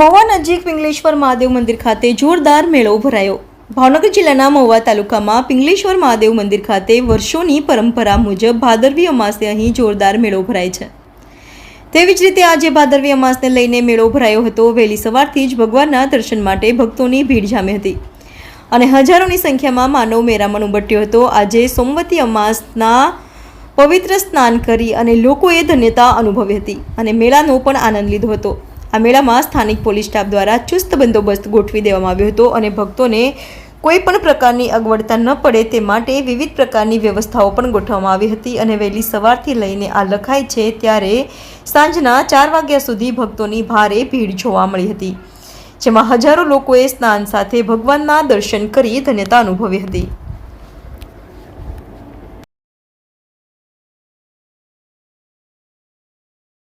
મહુવા નજીક પિંગલેશ્વર મહાદેવ મંદિર ખાતે જોરદાર મેળો ભરાયો. ભાવનગર જિલ્લાના મહુવા તાલુકામાં પિંગલેશ્વર મહાદેવ મંદિર ખાતે વર્ષોની પરંપરા મુજબ ભાદરવી અમાસે અહીં જોરદાર મેળો ભરાય છે. તેવી જ રીતે આજે ભાદરવી અમાસને લઈને મેળો ભરાયો હતો. વહેલી સવારથી જ ભગવાનના દર્શન માટે ભક્તોની ભીડ જામી હતી. અને હજારોની સંખ્યામાં માનવ મેરામણ ઉમટ્યો હતો. આજે સોમવતી અમાસના પવિત્ર સ્નાન કરી અને લોકોએ ધન્યતા અનુભવી હતી અને મેળાનો પણ આનંદ લીધો હતો. આ મેળામાં સ્થાનિક પોલીસ સ્ટાફ દ્વારા ચુસ્ત બંદોબસ્ત ગોઠવી દેવામાં આવ્યો હતો અને ભક્તોને કોઈ પણ પ્રકારની અગવડતા ન પડે તે માટે વિવિધ પ્રકારની વ્યવસ્થાઓ પણ ગોઠવવામાં આવી હતી અને વહેલી સવારથી લઈને આ લખાય છે ત્યારે સાંજના ચાર વાગ્યા સુધી ભક્તોની ભારે ભીડ જોવા મળી હતી, જેમાં હજારો લોકોએ સ્નાન સાથે ભગવાનના દર્શન કરી ધન્યતા અનુભવી હતી.